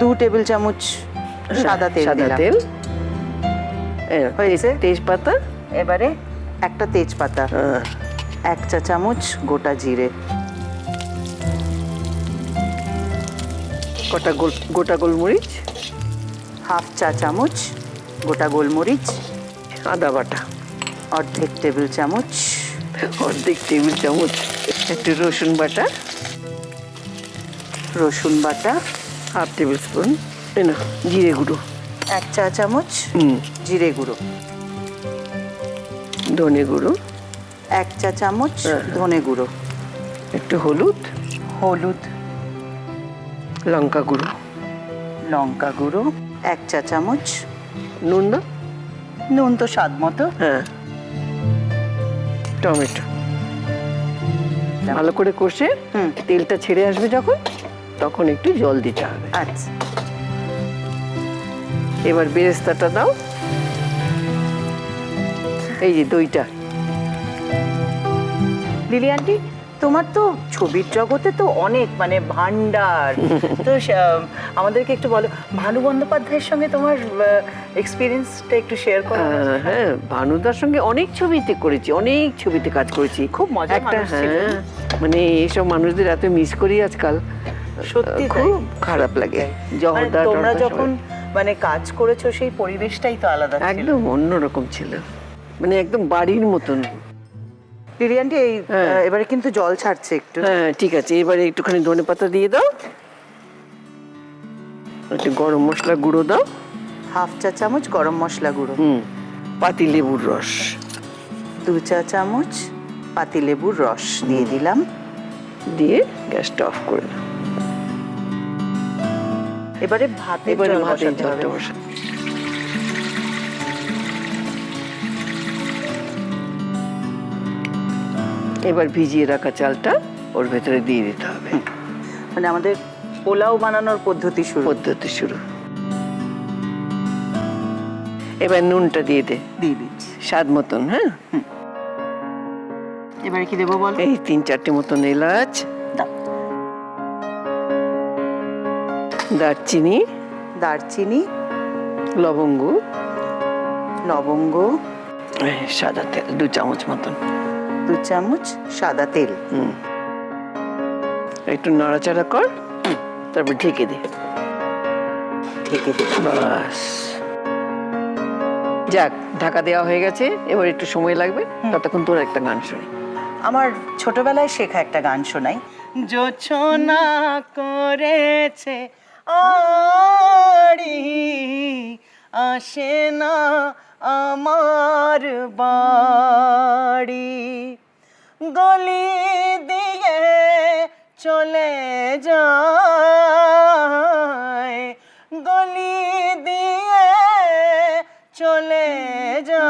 দু টেবিল চামচ সাদা তেল সাদা তেল। হয়েছে? তেজপাতা। এবারে একটা তেজপাতা। এক চা চামচ গোটা জিরে। কটা গোল গোটা গোলমরিচ? হাফ চা চামচ গোটা গোলমরিচ। আদা বাটা। অর্ধেক টেবিল চামচ। অর্ধেক টেবিল চামচ। একটু রসুন বাটা। রসুন বাটা। হাফ টেবিল স্পুন না জিরে গুঁড়ো। এক চা চামচ জিরে গুঁড়ো। ধনে গুঁড়ো। এক চা চামচ হ্যাঁ। ধনে গুঁড়ো। একটু হলুদ। হলুদ। লঙ্কা গুঁড়ো। লঙ্কা গুঁড়ো। এক চা চামচ নুন দাও। নুন তো স্বাদ মতো। হ্যাঁ। টমেটো। ভালো করে কষে। তেলটা ছেড়ে আসবে যখন। তখন একটু জল দিতে হবে। আচ্ছা। এবার বেরেস্তাটা দাও। এই যে দইটা। লিলি আন্টি তোমার তো ছবির জগতে তো অনেক মানে ভান্ডার তো আমাদেরকে একটু বলো ভানু বন্দ্যোপাধ্যায়ের সঙ্গে তোমার এক্সপিরিয়েন্সটা একটু শেয়ার করো। হ্যাঁ ভানুদার সঙ্গে অনেক ছবিতে করেছি অনেক ছবিতে কাজ করেছি। খুব মজা একটা হ্যাঁ মানে এইসব মানুষদের এত মিস করি আজকাল। সত্যি খুব খারাপ লাগে মানে তোমরা যখন মানে কাজ করেছ সেই পরিবেশটাই তো আলাদা একদম অন্যরকম ছিল। মানে একদম বাড়ির মতন। আন্টি এই হ্যাঁ। এবারে কিন্তু জল ছাড়ছে একটু। হ্যাঁ ঠিক আছে। এবারে একটুখানি ধনে পাতা দিয়ে দাও। একটু গরম মশলা গুঁড়ো দাও। হাফ চা চামচ গরম মশলা গুঁড়ো। হুম পাতি লেবুর রস। দু চা চামচ পাতিলেবুর রস দিয়ে দিলাম। দিয়ে গ্যাসটা অফ করে দাও। এবারে ভাতে এবারে বসাতে। বসা এবার ভিজিয়ে রাখা চালটা ওর ভেতরে দিয়ে দিতে হবে। মানে আমাদের পোলাও বানানোর পদ্ধতি শুরু। পদ্ধতি শুরু। এবার নুনটা দিয়ে দে। দিয়ে দিচ্ছি। স্বাদ মতন হ্যাঁ? এবারে কি দেবো বল? এই তিন চারটে মতন এলাচ দারচিনি দারচিনি লবঙ্গ। লবঙ্গ। সাদা তেল দু চামচ মতন। দু চামচ সাদা তেল। হুম। একটু নাড়াচাড়া কর তারপর ঢেকে দে। ঢেকে দিই বাস। যাক ঢাকা দেওয়া হয়ে গেছে এবার একটু সময় লাগবে ততক্ষণ তোর একটা গান শুনি। আমার ছোটবেলায় শেখা একটা গান শোনাই। জোছনা করেছে আড়ি আসে না আমার বাড়ি। গলি দিয়ে চলে যায়। গলি দিয়ে চলে যায়।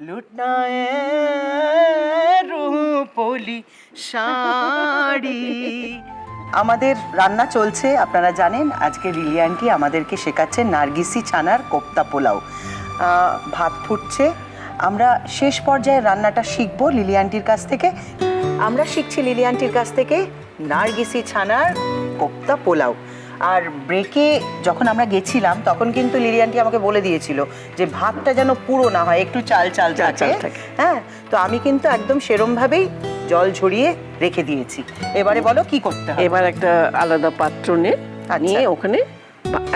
লুটায় রূপলি শাড়ি। আমাদের রান্না চলছে আপনারা জানেন আজকে রিলিয়ানটি আমাদেরকে শেখাচ্ছে নার্গিসি ছানার কোপ্তা পোলাও। ভাত ফুটছে। আমরা শেষ পর্যায়ে রান্নাটা শিখব লিলিয়ানটির কাছ থেকে। আমরা শিখছি লিলিয়ানটির কাছ থেকে নার্গিসি ছানার কোপ্তা পোলাও। আর ব্রেকে যখন আমরা গেছিলাম তখন কিন্তু লিলিয়ানটি আমাকে বলে দিয়েছিল যে ভাতটা যেন পুরো না হয় একটু চাল চাল থাকে। হ্যাঁ তো আমি কিন্তু একদম সেরমভাবেই জল ঝরিয়ে রেখে দিয়েছি। এবারে বলো কি করতে হবে? এবার একটা আলাদা পাত্র নে আচ্ছা। নিয়ে ওখানে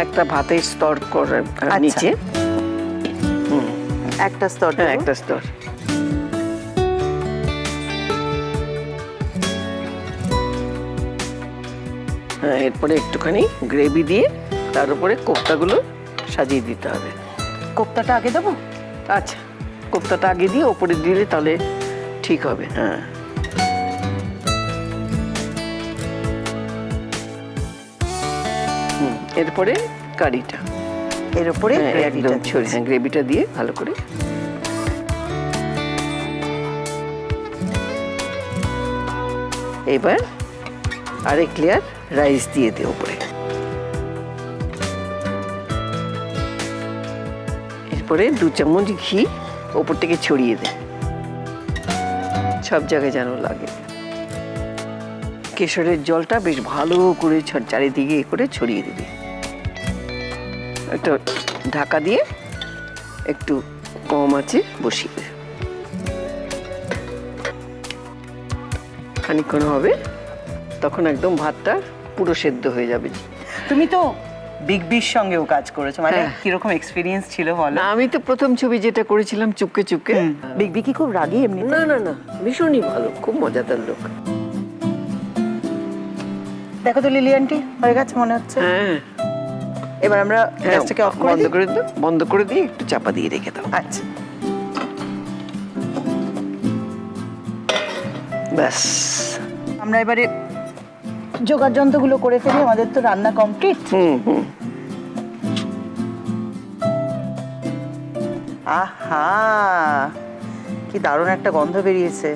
একটা ভাতের স্তর করে আচ্ছা। নিচে। একটা স্তর হ্যাঁ একটা স্তর। হ্যাঁ এরপরে একটুখানি গ্রেভি দিয়ে তার উপরে কোপ্তাগুলো সাজিয়ে দিতে হবে। কোপ্তাটা আগে দেবো? আচ্ছা কোপ্তাটা আগে দিয়ে ওপরে দিলে তাহলে ঠিক হবে। হ্যাঁ। এরপরে কারিটা। এর উপরে হ্যাঁ, গ্রেভিটা একদম ছড়ি হ্যাঁ গ্রেভিটা দিয়ে ভালো করে। এবার আরেক লেয়ার রাইস দিয়ে দে উপরে। এরপরে দু চামচ ঘি ওপর থেকে ছড়িয়ে দে সব জায়গায় যেন লাগে। কেশরের জলটা বেশ ভালো করে চারিদিকে এ করে ছড়িয়ে দিবি। একটা ঢাকা দিয়ে একটু কম আছে বসিয়ে খানিক্ষণ হবে তখন একদম ভাতটা পুরো সেদ্ধ হয়ে যাবে। তুমি তো বিগ বির সঙ্গেও কাজ করেছ মানে হ্যাঁ। কীরকম এক্সপিরিয়েন্স ছিল বলো? না আমি তো প্রথম ছবি যেটা করেছিলাম চুপকে চুপকে। বিগ বি কি খুব রাগী এমনি? না না না ভীষণই ভালো খুব মজাদার লোক। দেখো তো লিলি আন্টি হয়ে গেছে মনে হচ্ছে। হ্যাঁ। এবার আমরা হ্যাঁ, গ্যাসটাকে অফ করে বন্ধ করে দাও বন্ধ করে দিয়ে একটু চাপা দিয়ে রেখে দাও। আচ্ছা। ব্যাস। আমরা এবারে জোগাড় যন্ত্রগুলো করে ফেলি আমাদের তো রান্না কমপ্লিট হুম হুম। আহা! কি দারুণ একটা গন্ধ বেরিয়েছে।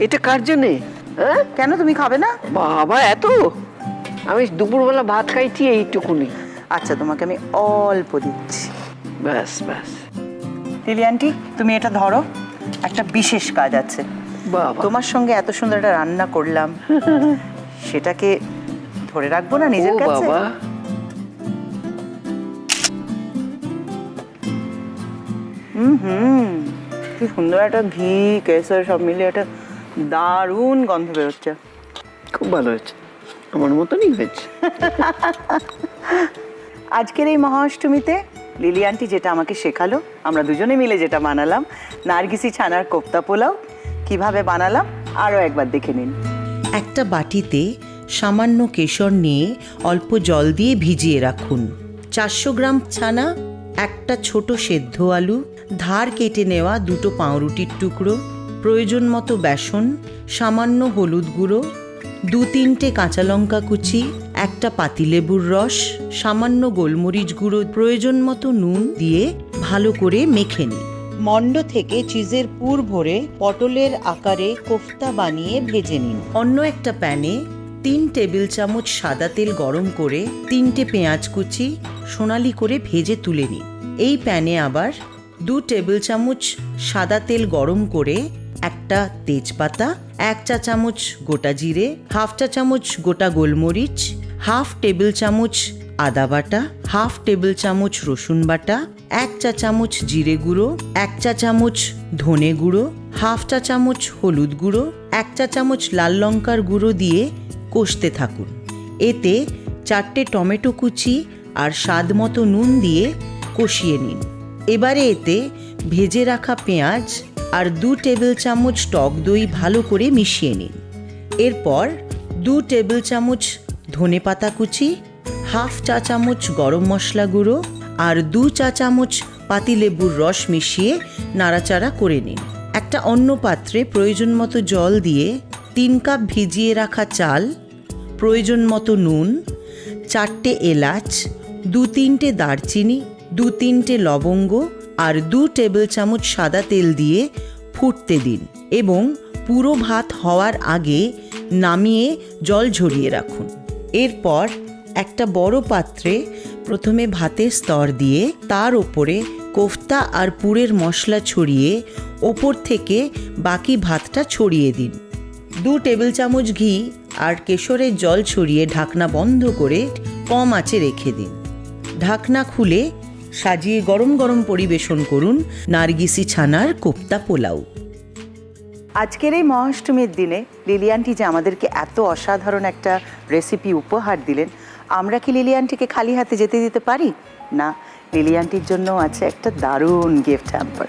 এটা কার জন্যে? হ্যাঁ কেন তুমি খাবে না? বাবা এত? আমি দুপুরবেলা ভাত খাইছি এইটুকুনি। আচ্ছা তোমাকে আমি অল্প দিচ্ছি। ব্যাস ব্যাস। লিলি আন্টি তুমি এটা ধরো। একটা বিশেষ কাজ আছে। তোমার সঙ্গে এত সুন্দর একটা রান্না করলাম। সেটাকে ধরে রাখব না নিজের কাছে? বাবা। হুম কি সুন্দর একটা ঘি কেসর সব মিলিয়ে একটা দারুণ গন্ধ বেরোচ্ছে। খুব ভালো হয়েছে। আমার মতনই হয়েছে। আজকের এই মহাষ্টমীতে লিলি আন্টি যেটা আমাকে শেখালো আমরা দুজনে মিলে যেটা বানালাম নার্গিসি ছানার কোপ্তা পোলাও কীভাবে বানালাম আরও একবার দেখে নিন। একটা বাটিতে সামান্য কেশর নিয়ে অল্প জল দিয়ে ভিজিয়ে রাখুন। চারশো গ্রাম ছানা একটা ছোট সেদ্ধ আলু ধার কেটে নেওয়া দুটো পাউরুটির টুকরো প্রয়োজন মতো বেসন সামান্য হলুদ গুঁড়ো দু তিনটে কাঁচা লঙ্কা কুচি একটা পাতিলেবুর রস সামান্য গোলমরিচ গুঁড়ো প্রয়োজন মতো নুন দিয়ে ভালো করে মেখে নিন। মণ্ড থেকে চিজের পুর ভরে পটলের আকারে কোফতা বানিয়ে ভেজে নিন। অন্য একটা প্যানে তিন টেবিল চামচ সাদা তেল গরম করে তিনটে পেঁয়াজ কুচি সোনালি করে ভেজে তুলে নিন। এই প্যানে আবার দু টেবিল চামচ সাদা তেল গরম করে একটা তেজপাতা, এক চা চামচ গোটা জিরে, হাফ চা চামচ গোটা গোলমরিচ, হাফ টেবিল চামচ আদা বাটা, হাফ টেবিল চামচ রসুন বাটা, এক চা চামচ জিরে গুঁড়ো, এক চা চামচ ধনে গুঁড়ো, হাফ চা চামচ হলুদ গুঁড়ো, এক চা চামচ লাল লঙ্কার গুঁড়ো দিয়ে কষতে থাকুন। এতে চারটে টমেটো কুচি আর স্বাদ মতো নুন দিয়ে কষিয়ে নিন। এবারে এতে ভেজে রাখা পেঁয়াজ আর দু টেবিল চামচ টক দই ভালো করে মিশিয়ে নিন। এরপর দু টেবিল চামচ ধনে পাতা কুচি, হাফ চা চামচ গরম মশলা গুঁড়ো আর দু চা চামচ পাতিলেবুর রস মিশিয়ে নাড়াচাড়া করে নিন। একটা অন্য পাত্রে প্রয়োজন মতো জল দিয়ে তিন কাপ ভিজিয়ে রাখা চাল, প্রয়োজন মতো নুন, চারটে এলাচ, দু তিনটে দারচিনি, দু তিনটে লবঙ্গ আর দু টেবিল চামচ সাদা তেল দিয়ে ফুটতে দিন এবং পুরো ভাত হওয়ার আগে নামিয়ে জল ঝরিয়ে রাখুন। এরপর একটা বড় পাত্রে প্রথমে ভাতের স্তর দিয়ে তার ওপরে কোফতা আর পুরের মশলা ছড়িয়ে ওপর থেকে বাকি ভাতটা ছড়িয়ে দিন। দু টেবিল চামচ ঘি আর কেশরের জল ছড়িয়ে ঢাকনা বন্ধ করে কম আঁচে রেখে দিন। ঢাকনা খুলে সাজিয়ে গরম গরম পরিবেশন করুন নার্গিসি ছানার কোপ্তা পোলাও। আজকের এই মহাষ্টমীর দিনে লিলিয়ানটি যে আমাদেরকে এত অসাধারণ একটা রেসিপি উপহার দিলেন আমরা কি লিলিয়ানটিকে খালি হাতে যেতে দিতে পারি? না লিলিয়ানটির জন্য আছে একটা দারুণ গিফট হ্যাম্পার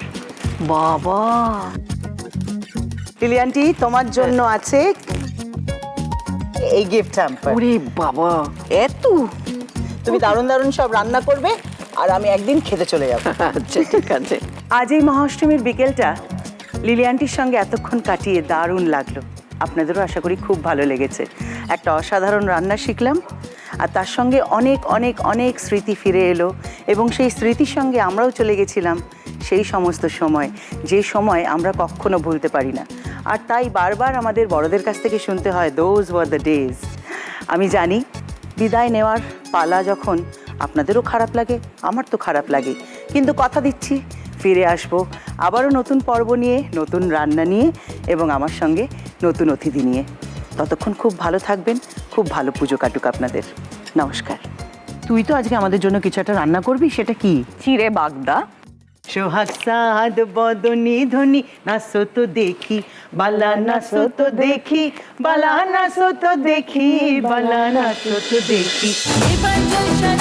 বাবা! লিলিয়ানটি তোমার জন্য আছে এই গিফট হ্যাম্পার ওরে বাবা! এত! তুমি দারুণ দারুণ সব রান্না করবে আর আমি একদিন খেতে চলে যাব। আচ্ছা ঠিক আছে। আজ এই মহাষ্টমীর বিকেলটা লিলিয়ানটির সঙ্গে এতক্ষণ কাটিয়ে দারুণ লাগল। আপনাদেরও আশা করি খুব ভালো লেগেছে। একটা অসাধারণ রান্না শিখলাম আর তার সঙ্গে অনেক অনেক অনেক স্মৃতি ফিরে এলো এবং সেই স্মৃতির সঙ্গে আমরাও চলে গেছিলাম সেই সমস্ত সময় যে সময় আমরা কখনো ভুলতে পারি না। আর তাই বারবার আমাদের বড়দের কাছ থেকে শুনতে হয় দোজ ওয়ার দ্য ডেজ আমি জানি বিদায় নেওয়ার পালা যখন আপনাদেরও খারাপ লাগে আমার তো খারাপ লাগে। কিন্তু কথা দিচ্ছি ফিরে আসব আবারও নতুন পর্ব নিয়ে নতুন রান্না নিয়ে এবং আমার সঙ্গে নতুন অতিথি নিয়ে। ততক্ষণ খুব ভালো থাকবেন খুব ভালো পুজো কাটুক আপনাদের। নমস্কার। তুই তো আজকে আমাদের জন্য কিছু একটা রান্না করবি সেটা কি? চিড়ে বাগদা। সোহাগ সাদ বদনি ধ্বনি নাচো তো দেখি বালা নাচো তো দেখি বালা নাচো তো দেখি বালা নাচো তো দেখি। এবার জলসা